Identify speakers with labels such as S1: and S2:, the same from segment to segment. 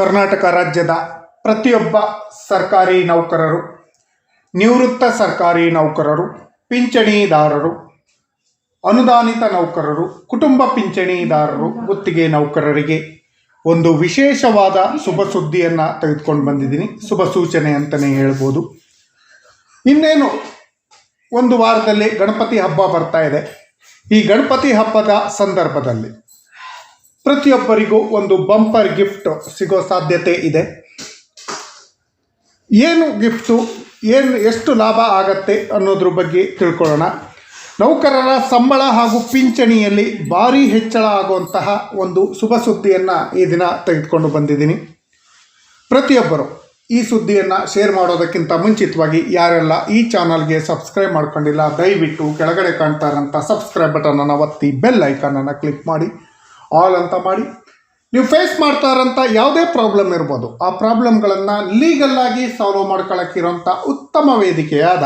S1: ಕರ್ನಾಟಕ ರಾಜ್ಯದ ಪ್ರತಿಯೊಬ್ಬ ಸರ್ಕಾರಿ ನೌಕರರು, ನಿವೃತ್ತ ಸರ್ಕಾರಿ ನೌಕರರು, ಪಿಂಚಣಿದಾರರು, ಅನುದಾನಿತ ನೌಕರರು, ಕುಟುಂಬ ಪಿಂಚಣಿದಾರರು, ಗುತ್ತಿಗೆ ನೌಕರರಿಗೆ ಒಂದು ವಿಶೇಷವಾದ ಶುಭ ಸುದ್ದಿಯನ್ನು ತೆಗೆದುಕೊಂಡು ಬಂದಿದ್ದೀನಿ. ಶುಭ ಸೂಚನೆ ಅಂತಲೇ ಹೇಳ್ಬೋದು. ಇನ್ನೇನು? ಒಂದು ವಾರದಲ್ಲಿ ಗಣಪತಿ ಹಬ್ಬ ಬರ್ತಾ ಇದೆ. ಈ ಗಣಪತಿ ಹಬ್ಬದ ಸಂದರ್ಭದಲ್ಲಿ ಪ್ರತಿಯೊಬ್ಬರಿಗೂ ಒಂದು ಬಂಪರ್ ಗಿಫ್ಟ್ ಸಿಗೋ ಸಾಧ್ಯತೆ ಇದೆ. ಏನು ಗಿಫ್ಟು, ಏನು, ಎಷ್ಟು ಲಾಭ ಆಗತ್ತೆ ಅನ್ನೋದ್ರ ಬಗ್ಗೆ ತಿಳ್ಕೊಳ್ಳೋಣ. ನೌಕರರ ಸಂಬಳ ಹಾಗೂ ಪಿಂಚಣಿಯಲ್ಲಿ ಭಾರೀ ಹೆಚ್ಚಳ ಆಗುವಂತಹ ಒಂದು ಶುಭ ಸುದ್ದಿಯನ್ನು ಈ ದಿನ ತೆಗೆದುಕೊಂಡು ಬಂದಿದ್ದೀನಿ. ಪ್ರತಿಯೊಬ್ಬರು ಈ ಸುದ್ದಿಯನ್ನು ಶೇರ್ ಮಾಡೋದಕ್ಕಿಂತ ಮುಂಚಿತವಾಗಿ ಯಾರೆಲ್ಲ ಈ ಚಾನಲ್ಗೆ ಸಬ್ಸ್ಕ್ರೈಬ್ ಮಾಡ್ಕೊಂಡಿಲ್ಲ, ದಯವಿಟ್ಟು ಕೆಳಗಡೆ ಕಾಣ್ತಾ ಇರೋಂಥ ಸಬ್ಸ್ಕ್ರೈಬ್ ಬಟನನ್ನು ಒತ್ತಿ ಬೆಲ್ ಐಕನನ್ನು ಕ್ಲಿಕ್ ಮಾಡಿ. ಆಲ್ ಅಂತ ಮಾಡಿ. ನೀವು ಫೇಸ್ ಮಾಡ್ತಾ ಇರೋಂಥ ಯಾವುದೇ ಪ್ರಾಬ್ಲಮ್ ಇರ್ಬೋದು. ಆ ಪ್ರಾಬ್ಲಮ್ಗಳನ್ನು ಲೀಗಲ್ಲಾಗಿ ಸಾಲ್ವ್ ಮಾಡ್ಕೊಳ್ಳೋಕ್ಕಿರೋಂಥ ಉತ್ತಮ ವೇದಿಕೆಯಾದ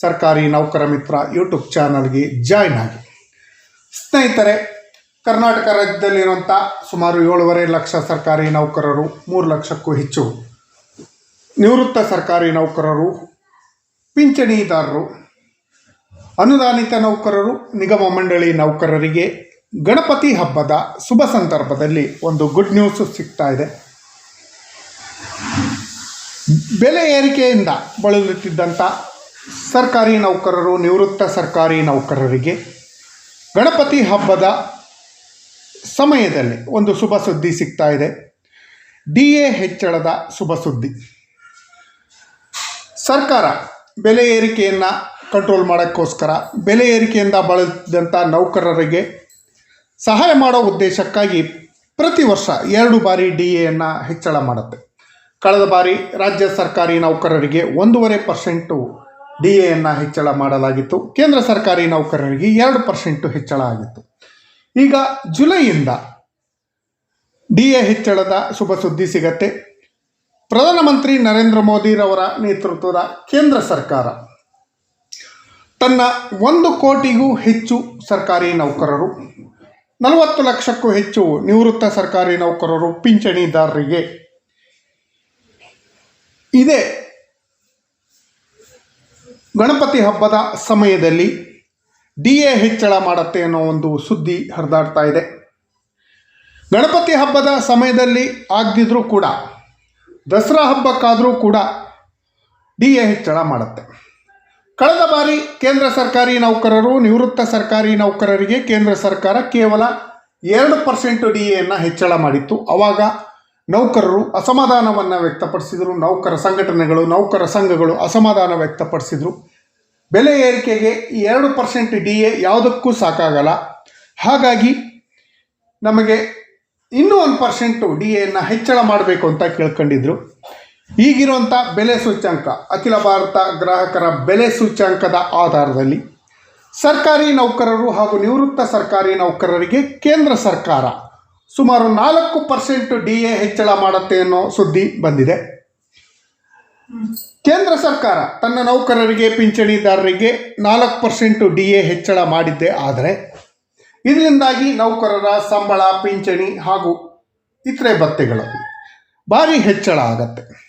S1: ಸರ್ಕಾರಿ ನೌಕರ ಮಿತ್ರ ಯೂಟ್ಯೂಬ್ ಚಾನಲ್ಗೆ ಜಾಯ್ನ್ ಆಗಿ. ಸ್ನೇಹಿತರೆ, ಕರ್ನಾಟಕ ರಾಜ್ಯದಲ್ಲಿರುವಂಥ ಸುಮಾರು ಏಳುವರೆ ಲಕ್ಷ ಸರ್ಕಾರಿ ನೌಕರರು, ಮೂರು ಲಕ್ಷಕ್ಕೂ ಹೆಚ್ಚು ನಿವೃತ್ತ ಸರ್ಕಾರಿ ನೌಕರರು, ಪಿಂಚಣಿದಾರರು, ಅನುದಾನಿತ ನೌಕರರು, ನಿಗಮ ಮಂಡಳಿ ನೌಕರರಿಗೆ ಗಣಪತಿ ಹಬ್ಬದ ಶುಭ ಸಂದರ್ಭದಲ್ಲಿ ಒಂದು ಗುಡ್ ನ್ಯೂಸ್ ಸಿಗ್ತಾ ಇದೆ. ಬೆಲೆ ಏರಿಕೆಯಿಂದ ಬಳಲುತ್ತಿದ್ದಂಥ ಸರ್ಕಾರಿ ನೌಕರರು, ನಿವೃತ್ತ ಸರ್ಕಾರಿ ನೌಕರರಿಗೆ ಗಣಪತಿ ಹಬ್ಬದ ಸಮಯದಲ್ಲಿ ಒಂದು ಶುಭ ಸುದ್ದಿ ಸಿಗ್ತಾ ಇದೆ. ಡಿ ಎ ಹೆಚ್ಚಳದ ಶುಭ ಸುದ್ದಿ. ಸರ್ಕಾರ ಬೆಲೆ ಏರಿಕೆಯನ್ನು ಕಂಟ್ರೋಲ್ ಮಾಡೋಕ್ಕೋಸ್ಕರ, ಬೆಲೆ ಏರಿಕೆಯಿಂದ ಬಳಲುತ್ತಿದ್ದಂಥ ನೌಕರರಿಗೆ ಸಹಾಯ ಮಾಡೋ ಉದ್ದೇಶಕ್ಕಾಗಿ ಪ್ರತಿ ವರ್ಷ ಎರಡು ಬಾರಿ ಡಿ ಎಯನ್ನು ಹೆಚ್ಚಳ ಮಾಡುತ್ತೆ. ಕಳೆದ ಬಾರಿ ರಾಜ್ಯ ಸರ್ಕಾರಿ ನೌಕರರಿಗೆ ಒಂದೂವರೆ ಪರ್ಸೆಂಟು ಡಿ ಎಯನ್ನು ಹೆಚ್ಚಳ ಮಾಡಲಾಗಿತ್ತು. ಕೇಂದ್ರ ಸರ್ಕಾರಿ ನೌಕರರಿಗೆ ಎರಡು ಪರ್ಸೆಂಟು ಹೆಚ್ಚಳ ಆಗಿತ್ತು. ಈಗ ಜುಲೈಯಿಂದ ಡಿ ಎ ಹೆಚ್ಚಳದ ಶುಭ ಸುದ್ದಿ ಸಿಗತ್ತೆ. ಪ್ರಧಾನಮಂತ್ರಿ ನರೇಂದ್ರ ಮೋದಿರವರ ನೇತೃತ್ವದ ಕೇಂದ್ರ ಸರ್ಕಾರ ತನ್ನ ಒಂದು ಕೋಟಿಗೂ ಹೆಚ್ಚು ಸರ್ಕಾರಿ ನೌಕರರು ನಲವತ್ತು ಲಕ್ಷಕ್ಕೂ ಹೆಚ್ಚು ನಿವೃತ್ತ ಸರ್ಕಾರಿ ನೌಕರರು ಪಿಂಚಣಿದಾರರಿಗೆ. ಇದೇ ಗಣಪತಿ ಹಬ್ಬದ ಸಮಯದಲ್ಲಿ ಡಿ ಎ ಹೆಚ್ಚಳ ಮಾಡುತ್ತೆ ಅನ್ನೋ ಒಂದು ಸುದ್ದಿ ಹರಿದಾಡ್ತಾ ಇದೆ. ಗಣಪತಿ ಹಬ್ಬದ ಸಮಯದಲ್ಲಿ ಆಗದಿದ್ರೂ ಕೂಡ, ದಸರಾ ಹಬ್ಬಕ್ಕಾದರೂ ಕೂಡ ಡಿ ಎ ಹೆಚ್ಚಳ ಮಾಡುತ್ತೆ. ಕಳೆದ ಬಾರಿ ಕೇಂದ್ರ ಸರ್ಕಾರಿ ನೌಕರರು, ನಿವೃತ್ತ ಸರ್ಕಾರಿ ನೌಕರರಿಗೆ ಕೇಂದ್ರ ಸರ್ಕಾರ ಕೇವಲ ಎರಡು ಪರ್ಸೆಂಟ್ ಡಿ ಎನ್ನು ಹೆಚ್ಚಳ ಮಾಡಿತ್ತು. ಆವಾಗ ನೌಕರರು ಅಸಮಾಧಾನವನ್ನು ವ್ಯಕ್ತಪಡಿಸಿದರು, ನೌಕರ ಸಂಘಟನೆಗಳು, ನೌಕರ ಸಂಘಗಳು ಅಸಮಾಧಾನ ವ್ಯಕ್ತಪಡಿಸಿದರು. ಬೆಲೆ ಏರಿಕೆಗೆ ಈ ಎರಡು ಪರ್ಸೆಂಟ್ ಡಿ ಎ ಯಾವುದಕ್ಕೂ ಸಾಕಾಗಲ್ಲ. ಹಾಗಾಗಿ ನಮಗೆ ಇನ್ನೂ ಒಂದು ಪರ್ಸೆಂಟು ಡಿ ಎನ್ನು ಹೆಚ್ಚಳ ಮಾಡಬೇಕು ಅಂತ ಕೇಳ್ಕೊಂಡಿದ್ರು. ಈಗಿರುವಂಥ ಬೆಲೆ ಸೂಚ್ಯಂಕ, ಅಖಿಲ ಭಾರತ ಗ್ರಾಹಕರ ಬೆಲೆ ಸೂಚ್ಯಂಕದ ಆಧಾರದಲ್ಲಿ ಸರ್ಕಾರಿ ನೌಕರರು ಹಾಗೂ ನಿವೃತ್ತ ಸರ್ಕಾರಿ ನೌಕರರಿಗೆ ಕೇಂದ್ರ ಸರ್ಕಾರ ಸುಮಾರು ನಾಲ್ಕು ಪರ್ಸೆಂಟ್ ಡಿ ಎ ಹೆಚ್ಚಳ ಮಾಡುತ್ತೆ ಅನ್ನೋ ಸುದ್ದಿ ಬಂದಿದೆ. ಕೇಂದ್ರ ಸರ್ಕಾರ ತನ್ನ ನೌಕರರಿಗೆ, ಪಿಂಚಣಿದಾರರಿಗೆ ನಾಲ್ಕು ಪರ್ಸೆಂಟು ಡಿ ಎ ಹೆಚ್ಚಳ ಮಾಡಿದ್ದೆ ಆದರೆ ಇದರಿಂದಾಗಿ ನೌಕರರ ಸಂಬಳ, ಪಿಂಚಣಿ ಹಾಗೂ ಇತರೆ ಭತ್ಯೆಗಳಲ್ಲಿ ಭಾರಿ ಹೆಚ್ಚಳ ಆಗತ್ತೆ.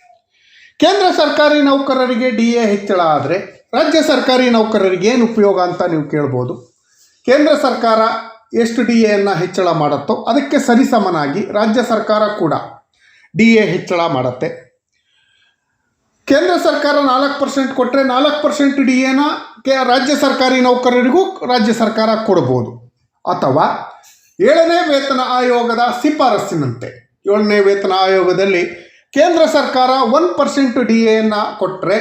S1: ಕೇಂದ್ರ ಸರ್ಕಾರಿ ನೌಕರರಿಗೆ ಡಿ ಎ ಹೆಚ್ಚಳ ಆದರೆ ರಾಜ್ಯ ಸರ್ಕಾರಿ ನೌಕರರಿಗೆ ಏನು ಉಪಯೋಗ ಅಂತ ನೀವು ಕೇಳ್ಬೋದು. ಕೇಂದ್ರ ಸರ್ಕಾರ ಎಷ್ಟು ಡಿ ಎಯನ್ನು ಹೆಚ್ಚಳ ಮಾಡುತ್ತೋ ಅದಕ್ಕೆ ಸರಿಸಮನಾಗಿ ರಾಜ್ಯ ಸರ್ಕಾರ ಕೂಡ ಡಿ ಎ ಹೆಚ್ಚಳ ಮಾಡುತ್ತೆ. ಕೇಂದ್ರ ಸರ್ಕಾರ ನಾಲ್ಕು ಪರ್ಸೆಂಟ್ ಕೊಟ್ಟರೆ ನಾಲ್ಕು ಪರ್ಸೆಂಟ್ ಡಿ ಎನ ಕೆ ರಾಜ್ಯ ಸರ್ಕಾರಿ ನೌಕರರಿಗೂ ರಾಜ್ಯ ಸರ್ಕಾರ ಕೊಡ್ಬೋದು. ಅಥವಾ ಏಳನೇ ವೇತನ ಆಯೋಗದ ಶಿಫಾರಸ್ಸಿನಂತೆ ಏಳನೇ ವೇತನ ಆಯೋಗದಲ್ಲಿ ಕೇಂದ್ರ ಸರ್ಕಾರ ಒನ್ ಪರ್ಸೆಂಟ್ ಡಿ ಎಯನ್ನು ಕೊಟ್ಟರೆ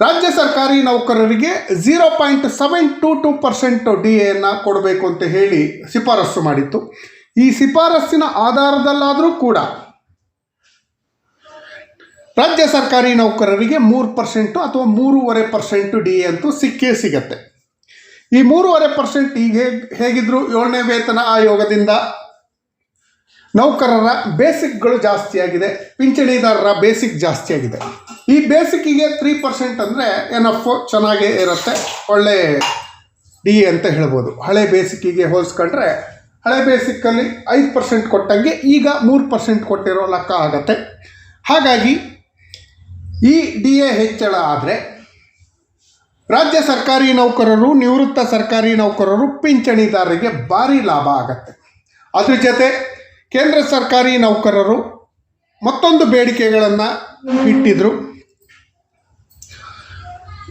S1: ರಾಜ್ಯ ಸರ್ಕಾರಿ ನೌಕರರಿಗೆ zero point seven two two percent D ಎಯನ್ನು ಕೊಡಬೇಕು ಅಂತ ಹೇಳಿ ಶಿಫಾರಸ್ಸು ಮಾಡಿತ್ತು. ಈ ಶಿಫಾರಸ್ಸಿನ ಆಧಾರದಲ್ಲಾದರೂ ಕೂಡ ರಾಜ್ಯ ಸರ್ಕಾರಿ ನೌಕರರಿಗೆ ಮೂರು ಪರ್ಸೆಂಟು ಅಥವಾ ಮೂರುವರೆ ಪರ್ಸೆಂಟು ಡಿ ಎ ಅಂತೂ ಸಿಕ್ಕೇ ಸಿಗತ್ತೆ. ಈ ಮೂರುವರೆ ಪರ್ಸೆಂಟ್ ಈಗ ಹೇಗೆ ಹೇಗಿದ್ರು ಏಳನೇ ವೇತನ ಆಯೋಗದಿಂದ ನೌಕರರ ಬೇಸಿಕ್ಗಳು ಜಾಸ್ತಿಯಾಗಿದೆ, ಪಿಂಚಣಿದಾರರ ಬೇಸಿಕ್ ಜಾಸ್ತಿಯಾಗಿದೆ. ಈ ಬೇಸಿಕ್ಕಿಗೆ ತ್ರೀ ಪರ್ಸೆಂಟ್ ಅಂದರೆ ಎನಫ್ ಚೆನ್ನಾಗೇ ಇರುತ್ತೆ, ಒಳ್ಳೆ ಡಿ ಅಂತ ಹೇಳ್ಬೋದು. ಹಳೆ ಬೇಸಿಕ್ಕಿಗೆ ಹೋಲಿಸ್ಕೊಂಡ್ರೆ ಹಳೆ ಬೇಸಿಕ್ಕಲ್ಲಿ ಐದು ಪರ್ಸೆಂಟ್ ಕೊಟ್ಟಂಗೆ ಈಗ ಮೂರು ಪರ್ಸೆಂಟ್ ಕೊಟ್ಟಿರೋ ಲೆಕ್ಕ ಆಗತ್ತೆ. ಹಾಗಾಗಿ ಈ ಡಿ ಎ ಹೆಚ್ಚಳ ಆದರೆ ರಾಜ್ಯ ಸರ್ಕಾರಿ ನೌಕರರು, ನಿವೃತ್ತ ಸರ್ಕಾರಿ ನೌಕರರು, ಪಿಂಚಣಿದಾರರಿಗೆ ಭಾರಿ ಲಾಭ ಆಗತ್ತೆ. ಅದ್ರ ಜೊತೆ ಕೇಂದ್ರ ಸರ್ಕಾರಿ ನೌಕರರು ಮತ್ತೊಂದು ಬೇಡಿಕೆಗಳನ್ನು ಇಟ್ಟಿದ್ರು.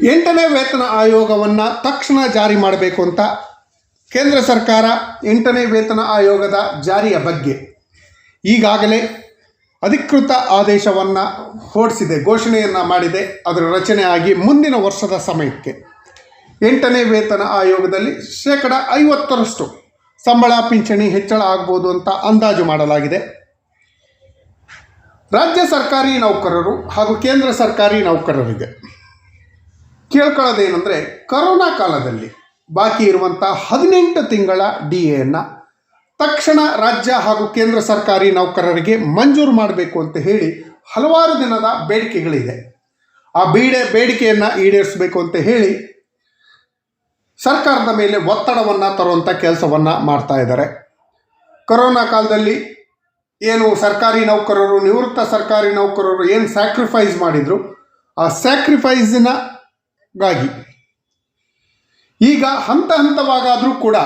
S1: ಎಂಟನೇ ವೇತನ ಆಯೋಗವನ್ನು ತಕ್ಷಣ ಜಾರಿ ಮಾಡಬೇಕು ಅಂತ ಕೇಂದ್ರ ಸರ್ಕಾರ ಎಂಟನೇ ವೇತನ ಆಯೋಗದ ಜಾರಿಯ ಬಗ್ಗೆ ಈಗಾಗಲೇ ಅಧಿಕೃತ ಆದೇಶವನ್ನು ಹೊರಡಿಸಿದೆ, ಘೋಷಣೆಯನ್ನು ಮಾಡಿದೆ. ಅದರ ರಚನೆ ಆಗಿ ಮುಂದಿನ ವರ್ಷದ ಸಮಯಕ್ಕೆ ಎಂಟನೇ ವೇತನ ಆಯೋಗದಲ್ಲಿ ಶೇಕಡ ಐವತ್ತರಷ್ಟು ಸಂಬಳ, ಪಿಂಚಣಿ ಹೆಚ್ಚಳ ಆಗ್ಬೋದು ಅಂತ ಅಂದಾಜು ಮಾಡಲಾಗಿದೆ. ರಾಜ್ಯ ಸರ್ಕಾರಿ ನೌಕರರು ಹಾಗೂ ಕೇಂದ್ರ ಸರ್ಕಾರಿ ನೌಕರರಿಗೆ ಕೇಳ್ಕೊಳ್ಳೋದೇನೆಂದರೆ, ಕೊರೋನಾ ಕಾಲದಲ್ಲಿ ಬಾಕಿ ಇರುವಂಥ ಹದಿನೆಂಟು ತಿಂಗಳ ಡಿ ಎಯನ್ನು ತಕ್ಷಣ ರಾಜ್ಯ ಹಾಗೂ ಕೇಂದ್ರ ಸರ್ಕಾರಿ ನೌಕರರಿಗೆ ಮಂಜೂರು ಮಾಡಬೇಕು ಅಂತ ಹೇಳಿ ಹಲವಾರು ದಿನದ ಬೇಡಿಕೆಗಳಿದೆ. ಆ ಬೀಡೆ, ಬೇಡಿಕೆಯನ್ನು ಈಡೇರಿಸಬೇಕು ಅಂತ ಹೇಳಿ ಸರ್ಕಾರದ ಮೇಲೆ ಒತ್ತಡವನ್ನು ತರುವಂಥ ಕೆಲಸವನ್ನು ಮಾಡ್ತಾ ಇದ್ದಾರೆ. ಕೊರೋನಾ ಕಾಲದಲ್ಲಿ ಏನು ಸರ್ಕಾರಿ ನೌಕರರು, ನಿವೃತ್ತ ಸರ್ಕಾರಿ ನೌಕರರು ಏನು ಸ್ಯಾಕ್ರಿಫೈಸ್ ಮಾಡಿದರು, ಆ ಸ್ಯಾಕ್ರಿಫೈಸಿನಗಾಗಿ ಈಗ ಹಂತ ಹಂತವಾಗಾದರೂ ಕೂಡ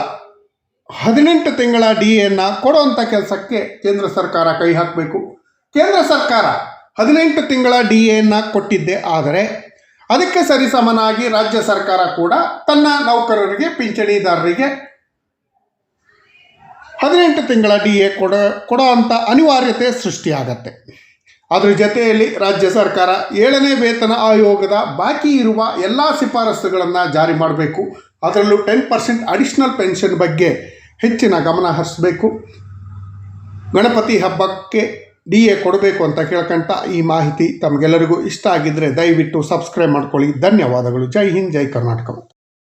S1: ಹದಿನೆಂಟು ತಿಂಗಳ ಡಿ ಎನ್ನು ಕೊಡುವಂಥ ಕೆಲಸಕ್ಕೆ ಕೇಂದ್ರ ಸರ್ಕಾರ ಕೈ ಹಾಕಬೇಕು. ಕೇಂದ್ರ ಸರ್ಕಾರ ಹದಿನೆಂಟು ತಿಂಗಳ ಡಿ ಎನ್ನು ಕೊಟ್ಟಿದ್ದೆ, ಆದರೆ ಅದಕ್ಕೆ ಸರಿಸಮನಾಗಿ ರಾಜ್ಯ ಸರ್ಕಾರ ಕೂಡ ತನ್ನ ನೌಕರರಿಗೆ, ಪಿಂಚಣಿದಾರರಿಗೆ ಹದಿನೆಂಟು ತಿಂಗಳ ಡಿ ಎ ಕೊಡ ಕೊಡೋ ಅಂಥ ಅನಿವಾರ್ಯತೆ ಸೃಷ್ಟಿಯಾಗತ್ತೆ. ಅದರ ಜೊತೆಯಲ್ಲಿ ರಾಜ್ಯ ಸರ್ಕಾರ ಏಳನೇ ವೇತನ ಆಯೋಗದ ಬಾಕಿ ಇರುವ ಎಲ್ಲ ಶಿಫಾರಸುಗಳನ್ನು ಜಾರಿ ಮಾಡಬೇಕು. ಅದರಲ್ಲೂ ಟೆನ್ ಪರ್ಸೆಂಟ್ ಅಡಿಷ್ನಲ್ ಪೆನ್ಷನ್ ಬಗ್ಗೆ ಹೆಚ್ಚಿನ ಗಮನ ಹರಿಸಬೇಕು. ಗಣಪತಿ ಹಬ್ಬಕ್ಕೆ ಡಿ ಎ ಕೊಡಬೇಕು ಅಂತ ಕೇಳ್ಕೊಂತ ಈ ಮಾಹಿತಿ ತಮಗೆಲ್ಲರಿಗೂ ಇಷ್ಟ ಆಗಿದ್ದರೆ ದಯವಿಟ್ಟು ಸಬ್ಸ್ಕ್ರೈಬ್ ಮಾಡ್ಕೊಳ್ಳಿ. ಧನ್ಯವಾದಗಳು. ಜೈ ಹಿಂದ್, ಜೈ ಕರ್ನಾಟಕ.